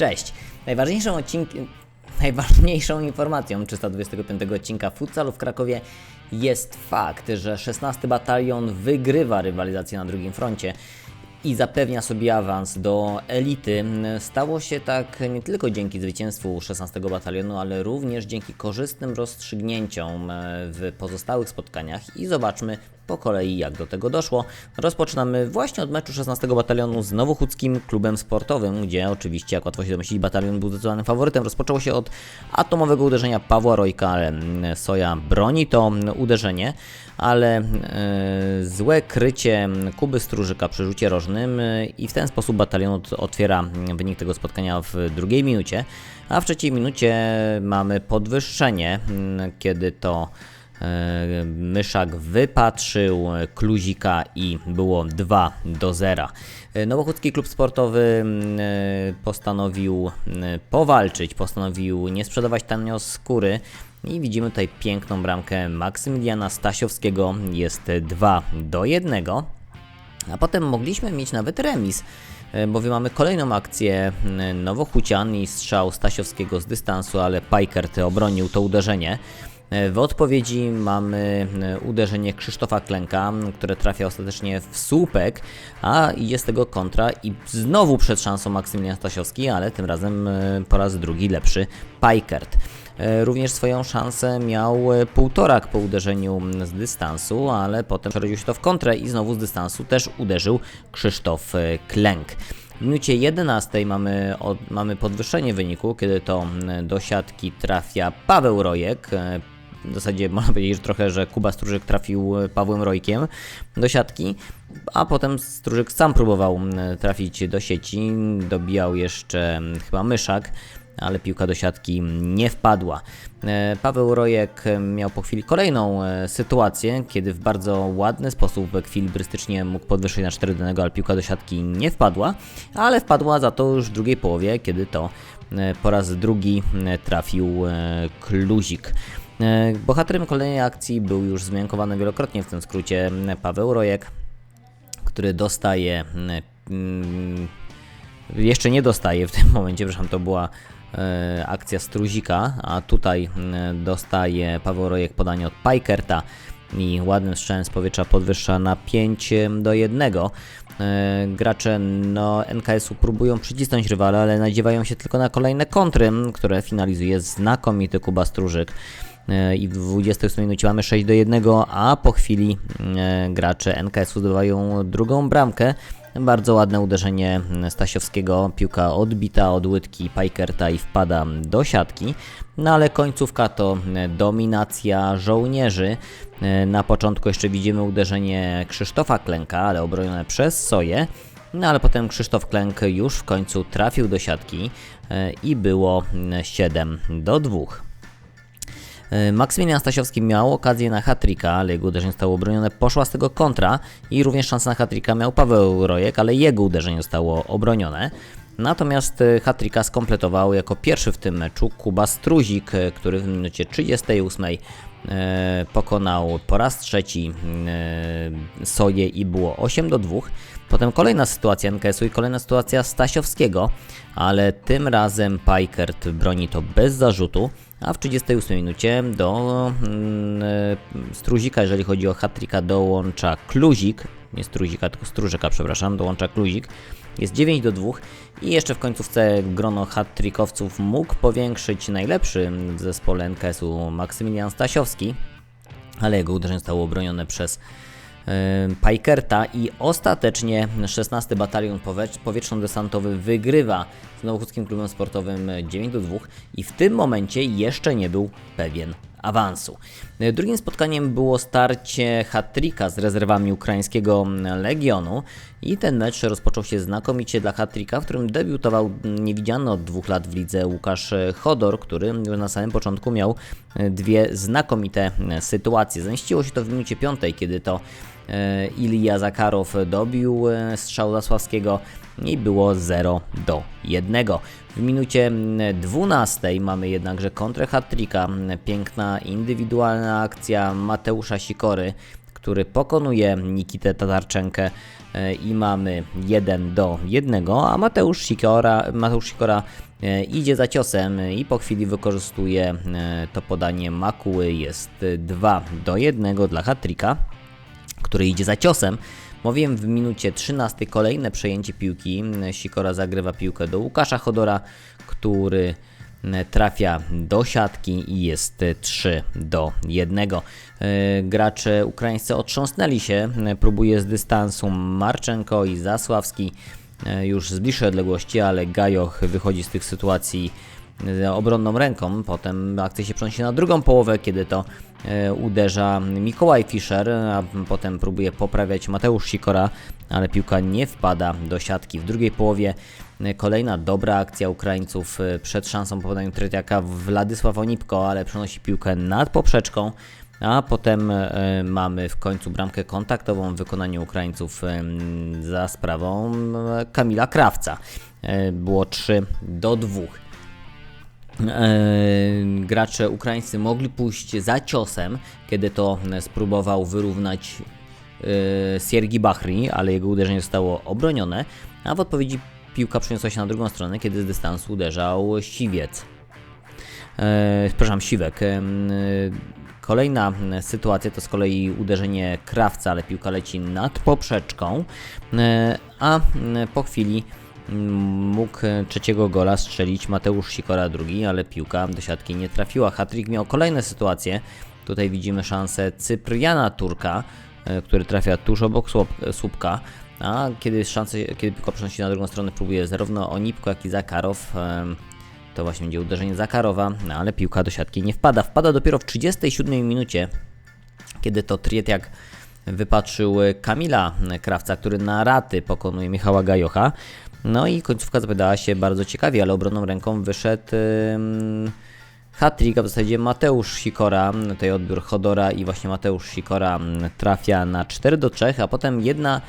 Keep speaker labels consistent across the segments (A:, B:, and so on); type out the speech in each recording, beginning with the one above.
A: Cześć! Najważniejszą odcinkiem, najważniejszą informacją 325 odcinka futsalu w Krakowie jest fakt, że 16 batalion wygrywa rywalizację na drugim froncie i zapewnia sobie awans do elity. Stało się tak nie tylko dzięki zwycięstwu 16 batalionu, ale również dzięki korzystnym rozstrzygnięciom e, w pozostałych spotkaniach i zobaczmy po kolei jak do tego doszło. Rozpoczynamy właśnie od meczu 16 batalionu z Nowochódzkim Klubem Sportowym, gdzie oczywiście, jak łatwo się domyślić, batalion był zdecydowanym faworytem. Rozpoczęło się od atomowego uderzenia Pawła Rojka, ale mm, Soja broni to uderzenie, ale e, złe krycie Kuby Stróżyka przy rzucie rożnym e, i w ten sposób batalion ot- otwiera wynik tego spotkania w drugiej minucie, a w trzeciej minucie mamy podwyższenie, mm, kiedy to Myszak wypatrzył Kluzika i było 2 do 0. E, Nowochódzki Klub Sportowy mm, e, postanowił mm, powalczyć, postanowił nie sprzedawać tanio skóry i widzimy tutaj piękną bramkę Maksymiliana Stasiowskiego, jest 2 do 1. A potem mogliśmy mieć nawet remis, e, bowiem mamy kolejną akcję mm, Nowochucian i strzał Stasiowskiego z dystansu, ale Pajkert obronił to uderzenie. E, W odpowiedzi mamy e, uderzenie Krzysztofa Klenka, które trafia ostatecznie w słupek, a idzie z tego kontra i znowu przed szansą Maksymilian Stasiowski, ale tym razem e, po raz drugi lepszy Pajkert. Również swoją szansę miał półtorak po uderzeniu z dystansu, ale potem przerodził się to w kontrę i znowu z dystansu też uderzył Krzysztof Klęk. W minucie 11 mamy, od, mamy podwyższenie wyniku, kiedy to do siatki trafia Paweł Rojek. E, W zasadzie można powiedzieć że trochę, że Kuba Stróżyk trafił e, Pawłem Rojkiem do siatki, a potem Stróżyk sam próbował trafić do sieci, dobijał jeszcze chyba Myszak, ale piłka do siatki nie wpadła. E, Paweł Rojek miał po chwili kolejną e, sytuację, kiedy w bardzo ładny sposób ekwilibrystycznie mógł podwyższyć na 4 do 1, ale piłka do siatki nie wpadła, ale wpadła za to już w drugiej połowie, kiedy to e, po raz drugi e, trafił e, Kluzik. E, Bohaterem kolejnej akcji był już zmiankowany wielokrotnie w tym skrócie Paweł Rojek, który dostaje mm, jeszcze nie dostaje w tym momencie, przepraszam, to była e, akcja Struzika, a tutaj dostaje Paweł Rojek podanie od Pajkerta i ładnym strzałem z powietrza podwyższa na 5 do 1. E, gracze no, NKS-u próbują przycisnąć rywala, ale nadziewają się tylko na kolejne kontry, które finalizuje znakomity Kuba Strużyk. E, I w 28 minucie mamy 6 do 1, a po chwili e, gracze NKS-u zdobywają drugą bramkę. Bardzo ładne uderzenie Stasiowskiego, piłka odbita od łydki Pajkerta i wpada do siatki. No ale końcówka to dominacja żołnierzy. Na początku jeszcze widzimy uderzenie Krzysztofa Klęka, ale obronione przez Soję. No ale potem Krzysztof Klęk już w końcu trafił do siatki e, i było 7 do 2. E, Maksymilian Stasiowski miał okazję na hat-tricka, ale jego uderzenie zostało obronione. Poszła z tego kontra i również szansę na hat-tricka miał Paweł Rojek, ale jego uderzenie zostało obronione. Natomiast e, hat-tricka skompletował jako pierwszy w tym meczu Kuba Struzik, e, który w minucie 38 e, pokonał po raz trzeci Soję i było 8 do 2. Potem kolejna sytuacja NKS-u i kolejna sytuacja Stasiowskiego, ale tym razem Pajkert broni to bez zarzutu, a w 38 minucie do e, Struzika, jeżeli chodzi o hat-tricka, dołącza Kluzik, nie Struzika, tylko Strużyka, przepraszam, dołącza Kluzik. Jest 9 do 2 i jeszcze w końcówce grono hat-trickowców mógł powiększyć najlepszy w zespole NKS-u Maksymilian Stasiowski, ale jego uderzenie zostało obronione przez Pajkerta i ostatecznie 16 Batalion Powie- Powietrzno-Desantowy wygrywa z Nowochódzkim Klubem Sportowym 9 do 2 i w tym momencie jeszcze nie był pewien awansu. Drugim spotkaniem było starcie hat-tricka z rezerwami ukraińskiego Legionu i ten mecz rozpoczął się znakomicie dla hat-tricka, w którym debiutował niewidziany od dwóch lat w lidze Łukasz Chodor, który na samym początku miał dwie znakomite sytuacje. Zemściło się to w minucie piątej, kiedy to Ilija Zakarow dobił e, strzał Zasławskiego i było 0 do 1. W minucie mm, 12 mamy jednakże kontrę hat-tricka, piękna indywidualna akcja Mateusza Sikory, który pokonuje Nikitę Tatarczenkę e, i mamy 1 do 1, a Mateusz Sikora, Mateusz Sikora e, idzie za ciosem i po chwili wykorzystuje e, to podanie Makuły, jest 2 do 1 dla Hatrika, który idzie za ciosem. Mówiłem w minucie 13 kolejne przejęcie piłki. Sikora zagrywa piłkę do Łukasza Chodora, który trafia do siatki i jest 3 do 1. Gracze ukraińscy otrząsnęli się, próbuje z dystansu Marczenko i Zasławski już z bliższej odległości, ale Gajoch wychodzi z tych sytuacji obronną ręką. Potem akcja się przenosi na drugą połowę, kiedy to e, uderza Mikołaj Fischer, a potem próbuje poprawiać Mateusz Sikora, ale piłka nie wpada do siatki. W drugiej połowie e, kolejna dobra akcja Ukraińców e, przed szansą po podaniu Tretiaka Władysław Onipko, ale przenosi piłkę nad poprzeczką. A potem mamy w końcu bramkę kontaktową w wykonaniu Ukraińców za sprawą Kamila Krawca. Było 3 do 2 e, gracze ukraińscy mogli pójść za ciosem, kiedy to spróbował wyrównać e, Siergi Bahri, ale jego uderzenie zostało obronione, a w odpowiedzi piłka przeniosła się na drugą stronę, kiedy z dystansu uderzał Siwiec. E, przepraszam, Siwek. E, Kolejna sytuacja to z kolei uderzenie krawca, ale piłka leci nad poprzeczką, e, a po chwili mógł trzeciego gola strzelić Mateusz Sikora drugi, ale piłka do siatki nie trafiła. Hatrik miał kolejne sytuacje. Tutaj widzimy szansę Cypriana Turka, e, który trafia tuż obok słupka. A kiedy, szanse, kiedy piłka przenosi na drugą stronę, próbuje zarówno Onipko, jak i Zakarow. To właśnie będzie uderzenie Zakarowa, no ale piłka do siatki nie wpada. Wpada dopiero w 37 minucie, kiedy to Trietiak wypatrzył Kamila Krawca, który na raty pokonuje Michała Gajocha. No i końcówka zapowiadała się bardzo ciekawie, ale obronną ręką wyszedł hat-trick, a w zasadzie Mateusz Sikora, tutaj odbiór Chodora i właśnie Mateusz Sikora trafia na 4 do 3, a potem jedna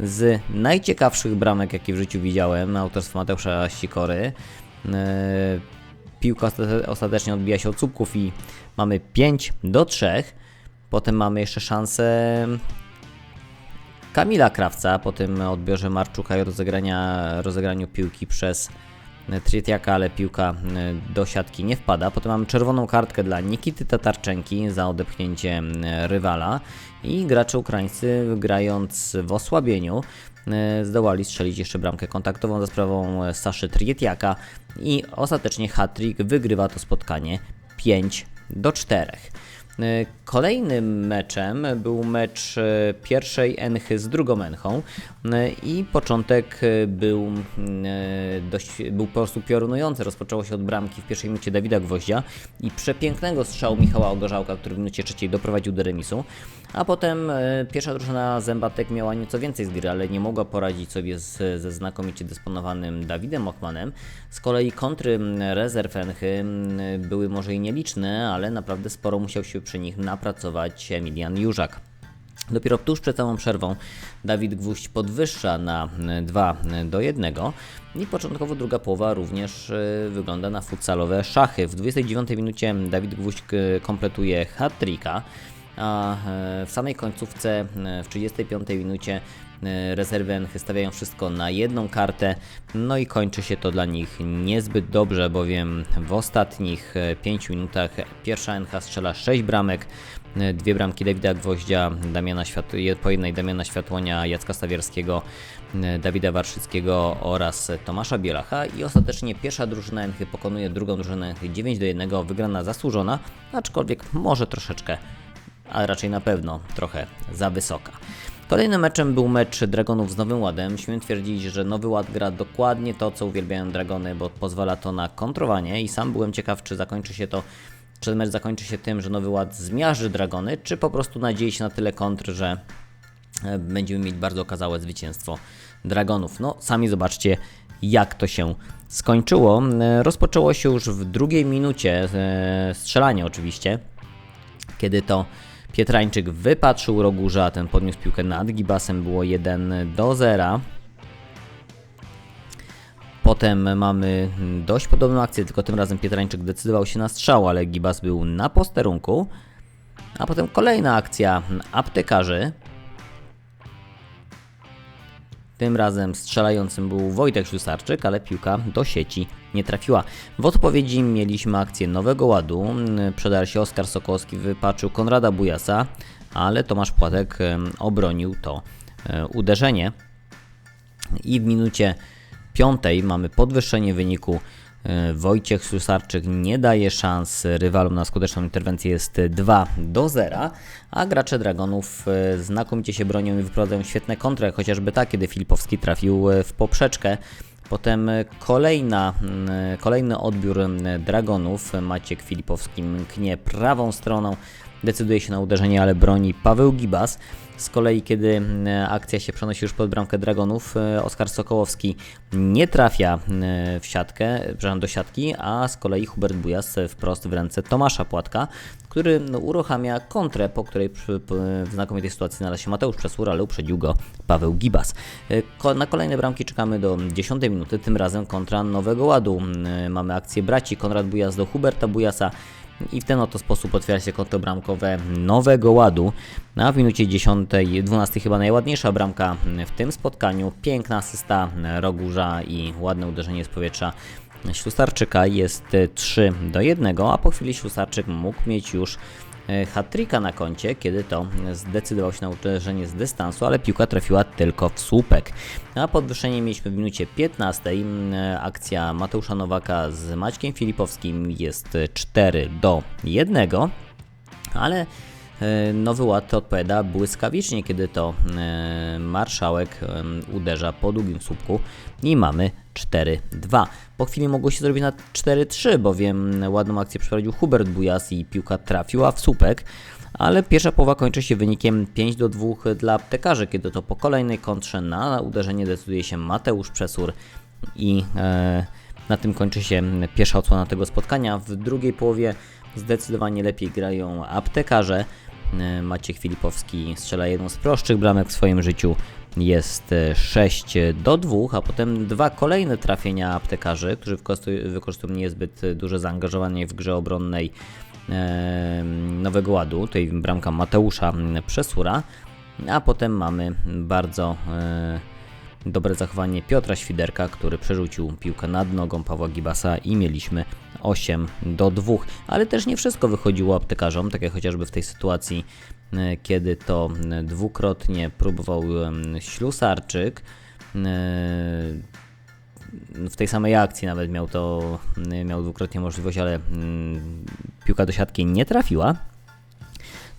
A: z najciekawszych bramek, jakie w życiu widziałem, autorstwo Mateusza Sikory. Yy, piłka ostatecznie odbija się od słupków i mamy 5 do 3. Potem mamy jeszcze szansę Kamila Krawca po tym odbiorze Marczuka i rozegrania, rozegraniu piłki przez Trietiaka, ale piłka e, do siatki nie wpada. Potem mamy czerwoną kartkę dla Nikity Tatarczenki za odepchnięcie e, rywala i gracze ukraińscy grając w osłabieniu e, zdołali strzelić jeszcze bramkę kontaktową za sprawą Saszy Trietiaka i ostatecznie hat-trick wygrywa to spotkanie 5 do 4. E, kolejnym meczem był mecz e, pierwszej Enchy z drugą Enchą e, i początek był dość, był po prostu piorunujący. Rozpoczęło się od bramki w pierwszej minucie Dawida Gwoździa i przepięknego strzału Michała Ogorzałka, który w minucie trzeciej doprowadził do remisu. A potem pierwsza drużyna Zębatek miała nieco więcej z gry, ale nie mogła poradzić sobie z, ze znakomicie dysponowanym Dawidem Ochmanem. Z kolei kontry rezerw Enchy były może i nieliczne, ale naprawdę sporo musiał się przy nich napracować Emilian Jurzak. Dopiero tuż przed całą przerwą Dawid Gwóźdź podwyższa na 2 do 1 i początkowo druga połowa również e, wygląda na futsalowe szachy. W 29 minucie Dawid Gwóźdź kompletuje hat-tricka, a e, w samej końcówce e, w 35 minucie rezerwy stawiają wszystko na jedną kartę, no i kończy się to dla nich niezbyt dobrze, bowiem w ostatnich 5 minutach pierwsza NH strzela 6 bramek, dwie bramki Dawida Gwoździa, Damiana Świat po jednej Damiana Światłonia, Jacka Stawierskiego, Dawida Warszyckiego oraz Tomasza Bielacha. I ostatecznie pierwsza drużyna NH pokonuje drugą drużynę NH 9 do 1, wygrana zasłużona, aczkolwiek może troszeczkę, ale raczej na pewno trochę za wysoka. Kolejnym meczem był mecz Dragonów z Nowym Ładem. Śmiem twierdzić, że Nowy Ład gra dokładnie to, co uwielbiają Dragony, bo pozwala to na kontrowanie i sam byłem ciekaw, czy zakończy się to, czy mecz zakończy się tym, że Nowy Ład zmiaży Dragony, czy po prostu nadziei się na tyle kontr, że e, będziemy mieć bardzo okazałe zwycięstwo Dragonów. No, sami zobaczcie, jak to się skończyło. E, rozpoczęło się już w drugiej minucie, e, strzelanie oczywiście, kiedy to Pietrańczyk wypatrzył Rogurza, ten podniósł piłkę nad Gibasem, było 1 do 0. Potem mamy dość podobną akcję, tylko tym razem Pietrańczyk decydował się na strzał, ale Gibas był na posterunku. A potem kolejna akcja aptekarzy. Tym razem strzelającym był Wojtek Ślusarczyk, ale piłka do sieci nie trafiła. W odpowiedzi mieliśmy akcję Nowego Ładu. Przedarł się Oskar Sokolski, wypaczył Konrada Bujasa, ale Tomasz Płatek obronił to e, uderzenie. I w minucie piątej mamy podwyższenie wyniku. E, Wojciech Susarczyk nie daje szans rywalom na skuteczną interwencję, jest 2 do 0, a gracze Dragonów e, znakomicie się bronią i wyprowadzają świetne kontry, chociażby ta, kiedy Filipowski trafił e, w poprzeczkę. Potem kolejna, mm, kolejny odbiór mm, Dragonów. Maciek Filipowski mknie prawą stroną, decyduje się na uderzenie, ale broni Paweł Gibas. Z kolei, kiedy akcja się przenosi już pod bramkę Dragonów, e, Oskar Sokołowski nie trafia e, w siatkę, do siatki, a z kolei Hubert Bujas wprost w ręce Tomasza Płatka, który no, uruchamia kontrę, po której w znakomitej sytuacji znalazł się Mateusz Przesura, ale uprzedził go Paweł Gibas. E, na kolejne bramki czekamy do 10 minuty, tym razem kontra Nowego Ładu. Mamy akcję braci Konrad Bujas do Huberta Bujasa, i w ten oto sposób otwiera się konto bramkowe Nowego Ładu. A w minucie 10, 12 chyba najładniejsza bramka w tym spotkaniu. Piękna asysta Rogurza i ładne uderzenie z powietrza Ślusarczyka jest 3 do 1, a po chwili Ślusarczyk mógł mieć już e, hat-tricka na koncie, kiedy to zdecydował się na uderzenie z dystansu, ale piłka trafiła tylko w słupek. A podwyższenie mieliśmy w minucie 15. Mm, Akcja Mateusza Nowaka z Maćkiem Filipowskim jest 4 do 1, ale Nowy Ład odpowiada błyskawicznie, kiedy to e, marszałek em, uderza po długim słupku i mamy 4-2. Po chwili mogło się zrobić na 4-3, bowiem ładną akcję przeprowadził Hubert Bujas i piłka trafiła w słupek, ale pierwsza połowa kończy się wynikiem 5 do 2 dla aptekarzy, kiedy to po kolejnej kontrze na uderzenie decyduje się Mateusz Przesur i e, na tym kończy się pierwsza odsłona tego spotkania. W drugiej połowie zdecydowanie lepiej grają aptekarze. E, Maciek Filipowski strzela jedną z prostszych bramek w swoim życiu. Jest e, 6 do 2, a potem dwa kolejne trafienia aptekarzy, którzy wykorzystują, niezbyt duże zaangażowanie w grze obronnej e, Nowego Ładu. Tutaj bramka Mateusza Przesura, a potem mamy bardzo e, dobre zachowanie Piotra Świderka, który przerzucił piłkę nad nogą Pawła Gibasa i mieliśmy 8 do 2. Ale też nie wszystko wychodziło aptekarzom, tak jak chociażby w tej sytuacji, e, kiedy to e, dwukrotnie próbował Ślusarczyk. e, W tej samej akcji nawet miał to, miał dwukrotnie możliwość, ale mm, piłka do siatki nie trafiła.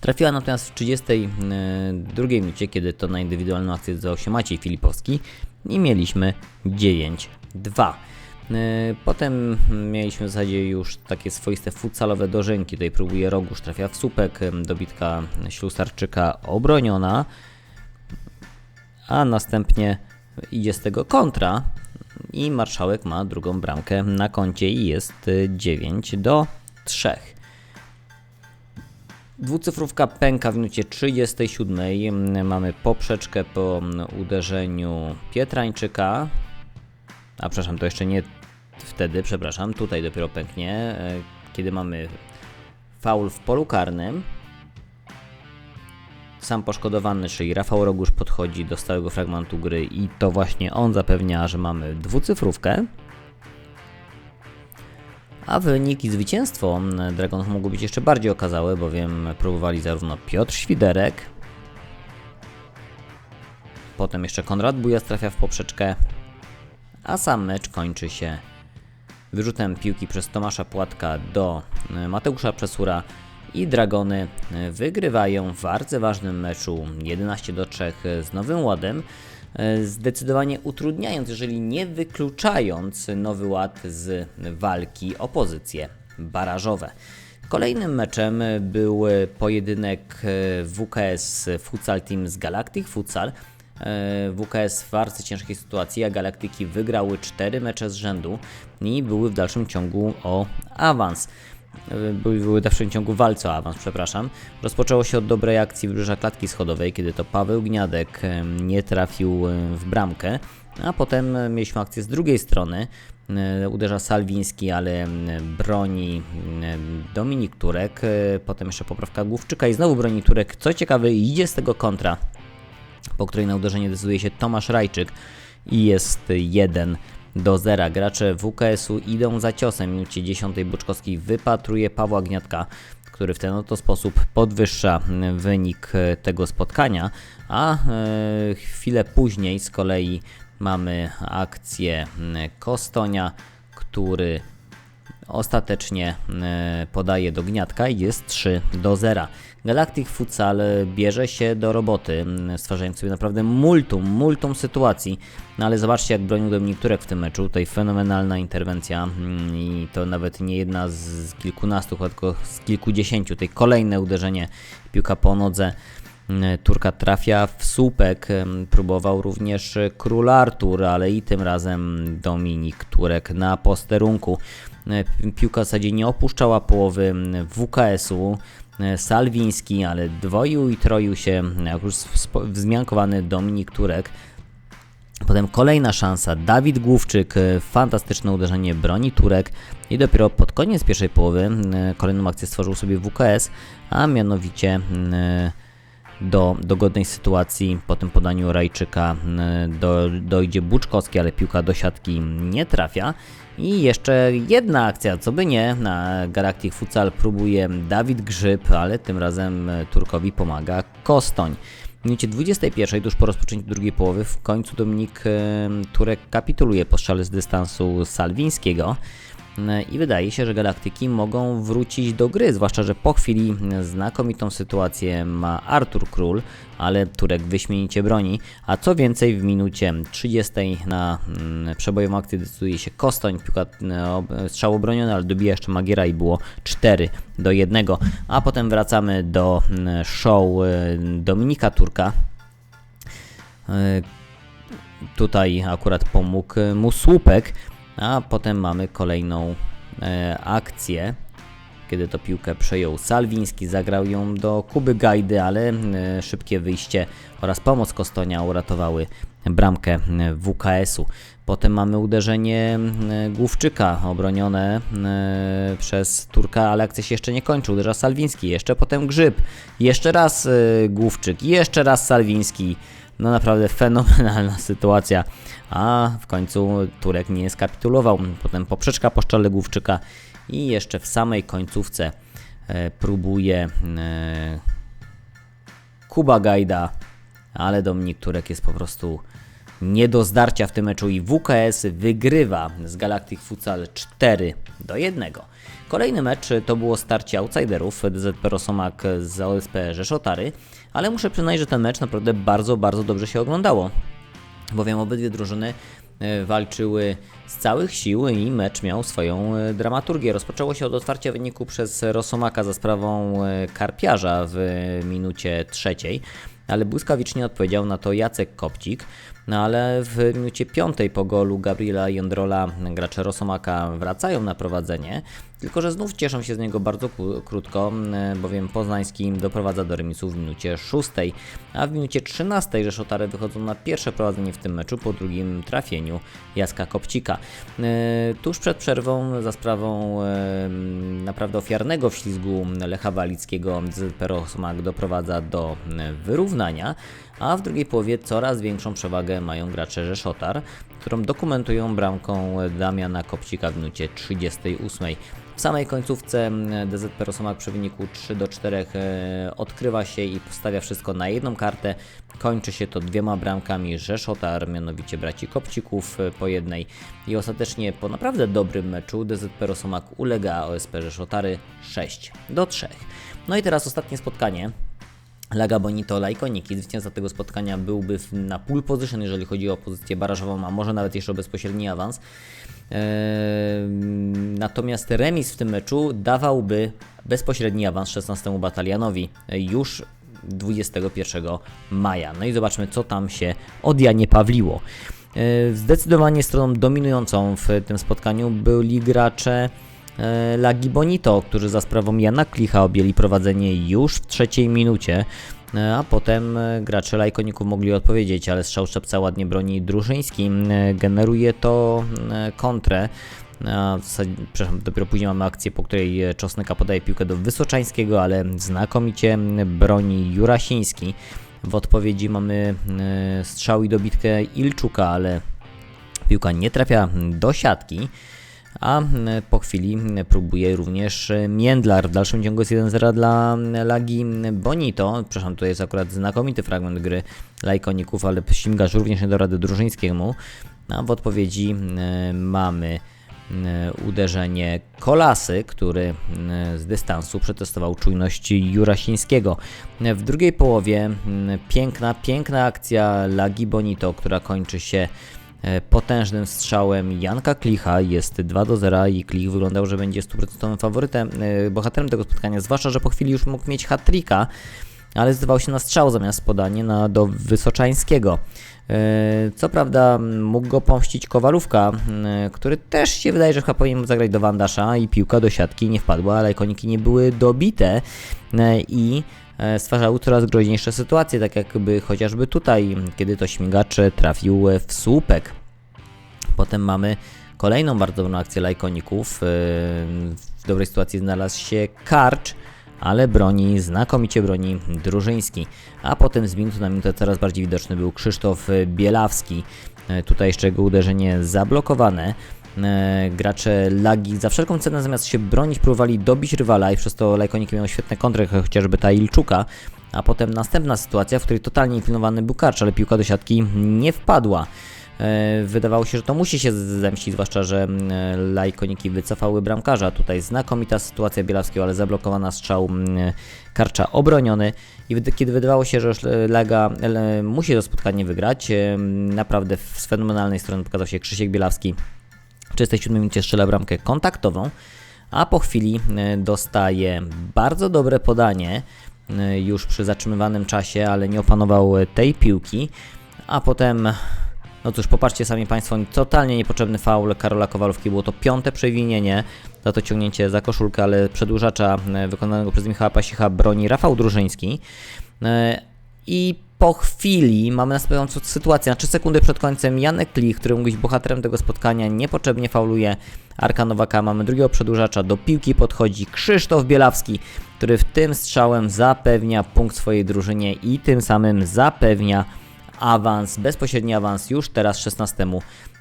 A: Trafiła natomiast w 32 minucie, kiedy to na indywidualną akcję zdecydował się Maciej Filipowski i mieliśmy 9-2. E, Potem mieliśmy w zasadzie już takie swoiste futsalowe dożynki. Tutaj próbuje Rogusz, trafia w słupek, dobitka Ślusarczyka obroniona, a następnie idzie z tego kontra i marszałek ma drugą bramkę na koncie i jest e, 9 do 3. Dwucyfrówka pęka w minucie 37. Mamy poprzeczkę po uderzeniu Pietrańczyka. A przepraszam, to jeszcze nie wtedy, przepraszam, tutaj dopiero pęknie, e, kiedy mamy faul w polu karnym. Sam poszkodowany, czyli Rafał Rogusz podchodzi do stałego fragmentu gry i to właśnie on zapewnia, że mamy dwucyfrówkę. A wynik i zwycięstwo Dragonów mogło być jeszcze bardziej okazałe, bowiem próbowali zarówno Piotr Świderek, potem jeszcze Konrad Bujas trafia w poprzeczkę, a sam mecz kończy się wyrzutem piłki przez Tomasza Płatka do e, Mateusza Przesura i Dragony e, wygrywają w bardzo ważnym meczu 11 do 3 z Nowym Ładem, e, zdecydowanie utrudniając, jeżeli nie wykluczając Nowy Ład z walki o pozycje barażowe. Kolejnym meczem był pojedynek WKS Futsal Team z Galactic Futsal. E, WKS w bardzo ciężkiej sytuacji, a Galaktyki wygrały 4 mecze z rzędu i były w dalszym ciągu o awans. E, Były, w dalszym ciągu walce o awans, przepraszam. Rozpoczęło się od dobrej akcji wybrzeża klatki schodowej, kiedy to Paweł Gniadek e, nie trafił e, w bramkę, a potem e, mieliśmy akcję z drugiej strony, E, Uderza Salwiński, ale broni Dominik Turek. E, Potem jeszcze poprawka Główczyka i znowu broni Turek. Co ciekawe, idzie z tego kontra, po której na uderzenie decyduje się Tomasz Rajczyk i jest 1 do 0. Gracze WKS-u idą za ciosem. W minucie 10 Buczkowski wypatruje Pawła Gniatka, który w ten oto sposób podwyższa wynik e, tego spotkania, a e, chwilę później z kolei mamy akcję Kostonia, który ostatecznie e, podaje do gniatka i jest 3 do 0. Galactic Futsal bierze się do roboty, stwarzając sobie naprawdę multum, multum sytuacji. No ale zobaczcie, jak bronił Dominik Turek w tym meczu. Tutaj fenomenalna interwencja i to nawet nie jedna z kilkunastu, tylko z kilkudziesięciu. Tutaj kolejne uderzenie, piłka po nodze. Turka trafia w słupek. Próbował również król Artur, ale i tym razem Dominik Turek na posterunku. E, Piłka w zasadzie nie opuszczała połowy WKS-u. E, Salwiński, ale dwoił i troił się, jak już wspo- wzmiankowany Dominik Turek. Potem kolejna szansa, Dawid Główczyk, e, fantastyczne uderzenie broni Turek i dopiero pod koniec pierwszej połowy e, kolejną akcję stworzył sobie WKS, a mianowicie e, do dogodnej sytuacji po tym podaniu Rajczyka e, do, dojdzie Buczkowski, ale piłka do siatki nie trafia. I jeszcze jedna akcja, co by nie, na Galactic Futsal próbuje Dawid Grzyb, ale tym razem Turkowi pomaga Kostoń. W minucie 21, tuż po rozpoczęciu drugiej połowy, w końcu Dominik Turek kapituluje po strzale z dystansu Salwińskiego. E, I wydaje się, że Galaktyki mogą wrócić do gry, zwłaszcza, że po chwili znakomitą sytuację ma Artur Król, ale Turek wyśmienicie broni, a co więcej w minucie 30 na mm, przebojową akcję decyduje się Kostoń, piłka e, strzał obroniony, ale dobija jeszcze Magiera i było 4 do 1, a potem wracamy do mm, show e, Dominika Turka, Tutaj akurat pomógł mu słupek, a potem mamy kolejną e, akcję, kiedy to piłkę przejął Salwiński, zagrał ją do Kuby Gajdy, ale e, szybkie wyjście oraz pomoc Kostonia uratowały bramkę e, WKS-u. Potem mamy uderzenie e, Główczyka, obronione e, przez Turka, ale akcja się jeszcze nie kończy. Uderza Salwiński, jeszcze potem Grzyb, jeszcze raz Główczyk, jeszcze raz Salwiński. No naprawdę fenomenalna sytuacja, a w końcu Turek nie skapitulował. Potem poprzeczka po szczele i jeszcze w samej końcówce e, próbuje e, Kuba Gajda, ale Dominik Turek jest po prostu nie do zdarcia w tym meczu i WKS wygrywa z Galactic Futsal 4 do 1. Kolejny mecz to było starcie outsiderów DZP Rosomak z OSP Rzeszotary, ale muszę przyznać, że ten mecz naprawdę bardzo, bardzo dobrze się oglądało bowiem obydwie drużyny e, walczyły z całych sił i mecz miał swoją e, dramaturgię. Rozpoczęło się od otwarcia wyniku przez Rosomaka za sprawą e, Karpiarza w minucie trzeciej, ale błyskawicznie odpowiedział na to Jacek Kopcik. No ale w minucie piątej po golu Gabriela Jędrola gracze Rosomaka wracają na prowadzenie, tylko że znów cieszą się z niego bardzo krótko, e, bowiem Poznański doprowadza do remisu w minucie szóstej, a w minucie 13 Rzeszotary wychodzą na pierwsze prowadzenie w tym meczu po drugim trafieniu Jacka Kopcika. E, Tuż przed przerwą za sprawą e, naprawdę ofiarnego wślizgu Lecha Walickiego ZP Rosmak doprowadza do wyrównania, a w drugiej połowie coraz większą przewagę mają gracze Rzeszotar, którą dokumentują bramką Damiana Kopcika w minucie 38. W samej końcówce DZP Rosomak przy wyniku 3 do 4 e, odkrywa się i postawia wszystko na jedną kartę. Kończy się to dwiema bramkami Rzeszotar, mianowicie braci Kopcików e, po jednej i ostatecznie po naprawdę dobrym meczu DZP Rosomak ulega OSP Rzeszotary 6 do 3. No i teraz ostatnie spotkanie. Laga Bonito Lajkoniki. Zwycięzca tego spotkania byłby na pole position, jeżeli chodzi o pozycję barażową, a może nawet jeszcze o bezpośredni awans. Eee, Natomiast remis w tym meczu dawałby bezpośredni awans 16 batalianowi e, już 21 maja. No i zobaczmy, co tam się od Janie Pawliło. E, Zdecydowanie stroną dominującą w tym spotkaniu byli gracze Lagi Bonito, którzy za sprawą Jana Klicha objęli prowadzenie już w trzeciej minucie. E, A potem e, gracze Lajkoników mogli odpowiedzieć, ale strzał Szczepca ładnie broni Drużyński. E, Generuje to e, kontrę. W zasadzie, przepraszam, dopiero później mamy akcję, po której e, Czosneka podaje piłkę do Wysoczańskiego, ale znakomicie broni Jurasiński. W odpowiedzi mamy e, strzał i dobitkę Ilczuka, ale piłka nie trafia do siatki. A po chwili próbuje również e, Międlar. W dalszym ciągu jest 1-0 dla Lagi Bonito. Przepraszam, to jest akurat znakomity fragment gry Lajkoników, ale Śmigacz również nie do rady Drużyńskiemu. A w odpowiedzi mamy uderzenie Kolasy, który z dystansu przetestował czujność Jurasińskiego. W drugiej połowie piękna, piękna akcja Lagi Bonito, która kończy się potężnym strzałem Janka Klicha. Jest 2 do 0 i Klich wyglądał, że będzie 100% faworytem, e, bohaterem tego spotkania, zwłaszcza, że po chwili już mógł mieć hat-tricka, ale zdecydował się na strzał zamiast podanie na, do Wysoczańskiego. E, Co prawda mógł go pomścić Kowalówka, który też się wydaje, że chyba powinien zagrać do Wandasza i piłka do siatki nie wpadła, ale koniki nie były dobite e, i e, stwarzały coraz groźniejsze sytuacje, tak jakby chociażby tutaj, kiedy to śmigacz trafił w słupek. Potem mamy kolejną bardzo dobrą akcję lajkoników. Yy, W dobrej sytuacji znalazł się Karcz, ale broni, znakomicie broni Drużyński. A potem z minuty na minutę coraz bardziej widoczny był Krzysztof Bielawski. Yy, Tutaj jeszcze jego uderzenie zablokowane. Yy, Gracze Lagi za wszelką cenę zamiast się bronić próbowali dobić rywala i przez to lajkoniki miały świetne kontry, chociażby ta Ilczuka. A potem następna sytuacja, w której totalnie infilowany był Karcz, ale piłka do siatki nie wpadła. E, Wydawało się, że to musi się zemścić, zwłaszcza, że mm, lajkoniki wycofały bramkarza. Tutaj znakomita sytuacja Bielawskiego, ale zablokowana strzał Karcza obroniony. I kiedy wydawało się, że już Lega e, musi to spotkanie wygrać, e, naprawdę z fenomenalnej strony pokazał się Krzysiek Bielawski. W 37 minucie strzela bramkę kontaktową, a po chwili e, dostaje bardzo dobre podanie e, już przy zatrzymywanym czasie, ale nie opanował tej piłki, a potem no cóż, popatrzcie sami Państwo, totalnie niepotrzebny faul Karola Kowalówki. Było to piąte przewinienie za to ciągnięcie za koszulkę, ale przedłużacza e, wykonanego przez Michała Pasicha broni Rafał Drużyński. I po chwili mamy następującą sytuację. Na 3 sekundy przed końcem Janek Klich, który mógł być bohaterem tego spotkania, niepotrzebnie fauluje Arka Nowaka. Mamy drugiego przedłużacza. Do piłki podchodzi Krzysztof Bielawski, który w tym strzałem zapewnia punkt swojej drużynie i tym samym zapewnia awans, bezpośredni awans już teraz 16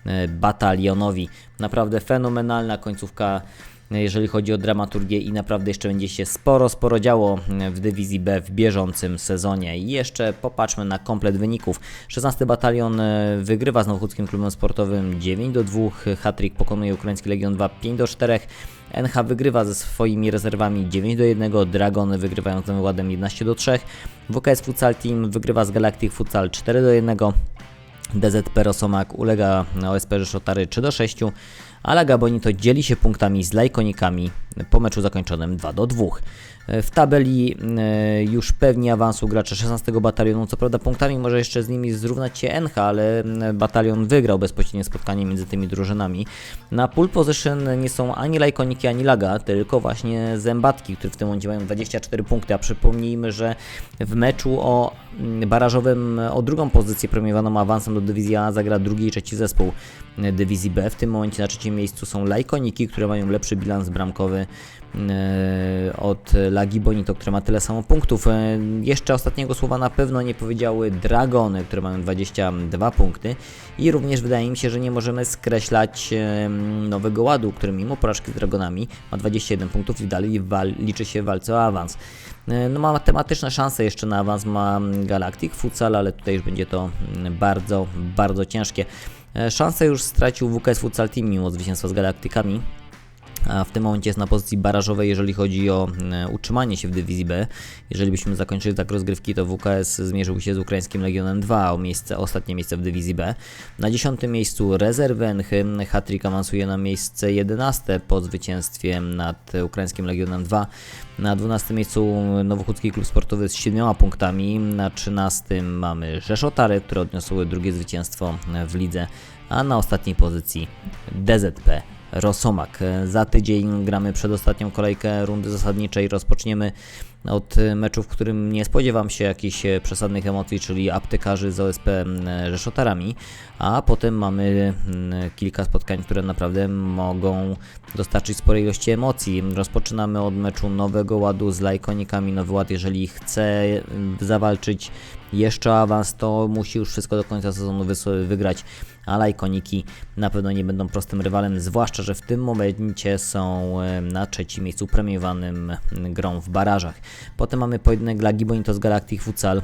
A: e, batalionowi. Naprawdę fenomenalna końcówka, jeżeli chodzi o dramaturgię i naprawdę jeszcze będzie się sporo, sporo działo w dywizji B w bieżącym sezonie. I jeszcze popatrzmy na komplet wyników. 16 batalion e, wygrywa z Nowochódzkim Klubem Sportowym 9 do 2, Hattrick pokonuje Ukraiński Legion 2 5 do 4, NH wygrywa ze swoimi rezerwami 9 do 1, Dragon wygrywają z Ładem 11 do 3, WKS Futsal Team wygrywa z Galactic Futsal 4 do 1, DZP Rosomak ulega OSP Rzeszotary 3 do 6, a Laga Bonito dzieli się punktami z Lajkonikami po meczu zakończonym 2 do 2. W tabeli e, już pewni awansu gracze 16 batalionu, co prawda punktami może jeszcze z nimi zrównać się NH, ale m, batalion wygrał bezpośrednie spotkanie między tymi drużynami. Na pole position nie są ani Lajkoniki, ani Laga, tylko właśnie Zębatki, które w tym momencie mają 24 punkty, a przypomnijmy, że w meczu o barażowym o drugą pozycję premiowaną awansem do dywizji A zagra drugi i trzeci zespół dywizji B. W tym momencie na trzecim miejscu są Lajkoniki, które mają lepszy bilans bramkowy e, od Lagi Bonito, które ma tyle samo punktów. E, Jeszcze ostatniego słowa na pewno nie powiedziały Dragony, które mają 22 punkty i również wydaje mi się, że nie możemy skreślać e, nowego ładu, który mimo porażki z Dragonami ma 21 punktów i dalej liczy się w walce o awans. E, No ma matematyczne szanse jeszcze na awans ma Galactic Futsal, ale tutaj już będzie to mm, bardzo, bardzo ciężkie. E, Szansę już stracił WKS Futsal Team mimo zwycięstwa z Galaktykami a w tym momencie jest na pozycji barażowej, jeżeli chodzi o e, utrzymanie się w dywizji B. Jeżeli byśmy zakończyli tak rozgrywki, to WKS zmierzył się z Ukraińskim Legionem 2 o miejsce, ostatnie miejsce w dywizji B. Na dziesiątym miejscu rezerwy Enchy. Hattrick awansuje na miejsce 11 po zwycięstwie nad Ukraińskim Legionem 2. Na 12 miejscu Nowochódzki Klub Sportowy z 7 punktami. Na 13 mamy Rzeszotary, które odniosły drugie zwycięstwo w lidze. A na ostatniej pozycji DZP Rosomak. Za tydzień gramy przedostatnią kolejkę rundy zasadniczej. Rozpoczniemy od meczu, w którym nie spodziewam się jakichś przesadnych emocji, czyli aptekarzy z OSP m, e, Rzeszotarami, a potem mamy m, kilka spotkań, które naprawdę mogą dostarczyć sporej ilości emocji. Rozpoczynamy od meczu Nowego Ładu z Lajkonikami. Nowy Ład, jeżeli chce m, zawalczyć jeszcze awans, to musi już wszystko do końca sezonu wygrać, a Lajkoniki na pewno nie będą prostym rywalem, zwłaszcza, że w tym momencie są na trzecim miejscu premiowanym grą w barażach. Potem mamy pojedynek Bonito z Galactic Futsal.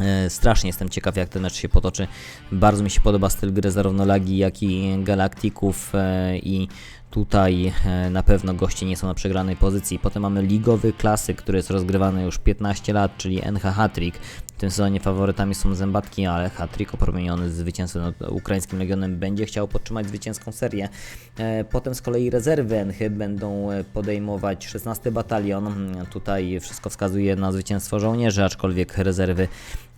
A: E, Strasznie jestem ciekaw, jak ten mecz się potoczy. Bardzo mi się podoba styl gry zarówno Lagi, jak i Galaktików e, i tutaj e, na pewno goście nie są na przegranej pozycji. Potem mamy ligowy klasyk, który jest rozgrywany już 15 lat, czyli NH Hattrick. W tym sezonie faworytami są Zębatki, ale Hattrick opromieniony zwycięstwem nad ukraińskim Legionem będzie chciał podtrzymać zwycięską serię. E, Potem z kolei rezerwy NH będą e, podejmować 16 batalion. Mm, Tutaj wszystko wskazuje na zwycięstwo żołnierzy, aczkolwiek rezerwy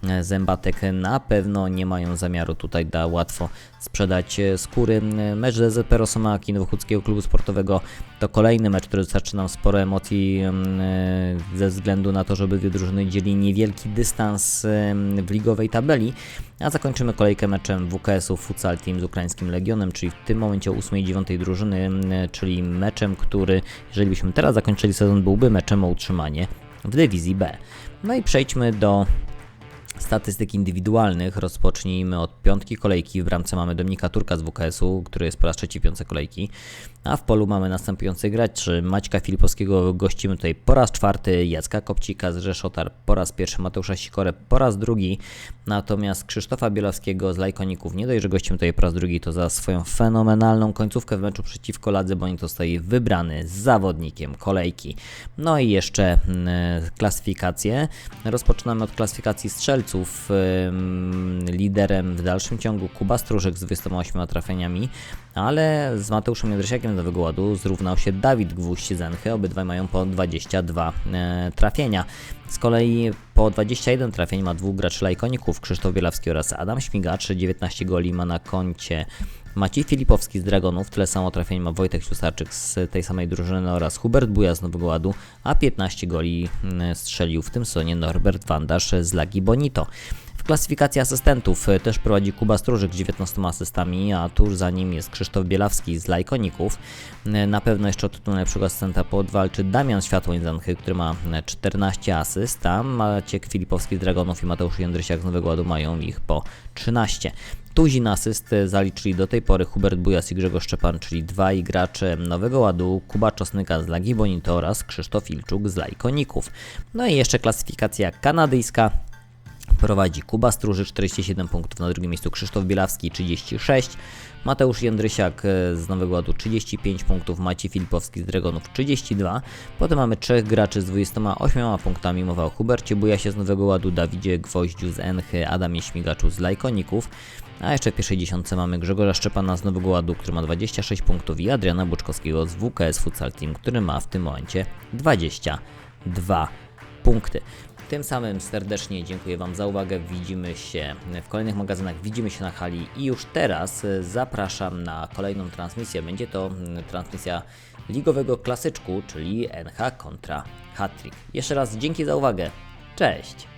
A: e, Zębatek na pewno nie mają zamiaru tutaj da łatwo sprzedać skóry. Mecz DZP Rosomaki Nowochódzkiego Klubu Sportowego to kolejny mecz, który dostarczy nam sporo emocji m, e, ze względu na to, że obydwie drużyny dzieli niewielki dystans em, w ligowej tabeli. A zakończymy kolejkę meczem WKS-u Futsal Team z ukraińskim Legionem, czyli w tym momencie 8 i 9 drużyny, czyli meczem, który, jeżeli byśmy teraz zakończyli sezon, byłby meczem o utrzymanie w dywizji B. No i przejdźmy do statystyk indywidualnych. Rozpocznijmy od piątki kolejki. W bramce mamy Dominika Turka z WKS-u, który jest po raz trzeci w piątce kolejki. A w polu mamy następujących graczy. Maćka Filipowskiego gościmy tutaj po raz czwarty, Jacka Kopcika z Rzeszotar po raz pierwszy, Mateusza Sikorę po raz drugi. Natomiast Krzysztofa Bielowskiego z Lajkoników nie dość, że gościmy tutaj po raz drugi, to za swoją fenomenalną końcówkę w meczu przeciwko Ladze, bo nie zostaje wybrany zawodnikiem kolejki. No i jeszcze mm, klasyfikację. Rozpoczynamy od klasyfikacji strzelców. Ym, Liderem w dalszym ciągu Kuba Stróżek z 28 trafieniami, ale z Mateuszem Jędrysiakiem z Nowego Ładu zrównał się Dawid Gwóźdź z Enchy. Obydwaj mają po 22 e, trafienia. Z kolei po 21 trafień ma dwóch graczy lajkoników, Krzysztof Bielawski oraz Adam Śmigacz. 19 goli ma na koncie Maciej Filipowski z Dragonów, tyle samo trafień ma Wojtek Ślusarczyk z tej samej drużyny oraz Hubert Buja z Nowego Ładu, a 15 goli mm, strzelił w tym sezonie Norbert Wandasz z Lagi Bonito. W klasyfikacji asystentów y, też prowadzi Kuba Stróżyk z 19 asystami, a tuż za nim jest Krzysztof Bielawski z Lajkoników. Y, Na pewno jeszcze o tytuł najlepszego asystenta podwalczy Damian Światłoń z Anchy, który ma y, 14 asyst, a Maciek Filipowski z Dragonów i Mateusz Jędrysiak z Nowego Ładu mają ich po 13. Tuzin asyst zaliczyli do tej pory Hubert Bujas i Grzegorz Szczepan, czyli dwaj gracze Nowego Ładu, Kuba Czosnyka z Lagi Bonito oraz Krzysztof Ilczuk z Lajkoników. No i jeszcze klasyfikacja kanadyjska. Prowadzi Kuba Stróży 47 punktów, na drugim miejscu Krzysztof Bielawski 36, Mateusz Jędrysiak e, z Nowego Ładu 35 punktów, Maciej Filipowski z Dragonów 32. Potem mamy trzech graczy z 28 punktami, mowa o Hubercie Bujasie z Nowego Ładu, Dawidzie Gwoździu z Enchy, Adamie Śmigaczu z Lajkoników. A jeszcze w pierwszej dziesiątce mamy Grzegorza Szczepana z Nowego Ładu, który ma 26 punktów i Adriana Buczkowskiego z WKS Futsal Team, który ma w tym momencie 22 punkty. Tym samym serdecznie dziękuję Wam za uwagę. Widzimy się w kolejnych magazynach, widzimy się na hali i już teraz zapraszam na kolejną transmisję. Będzie to mm, transmisja ligowego klasyczku, czyli NH kontra Hattrick. Jeszcze raz dzięki za uwagę. Cześć!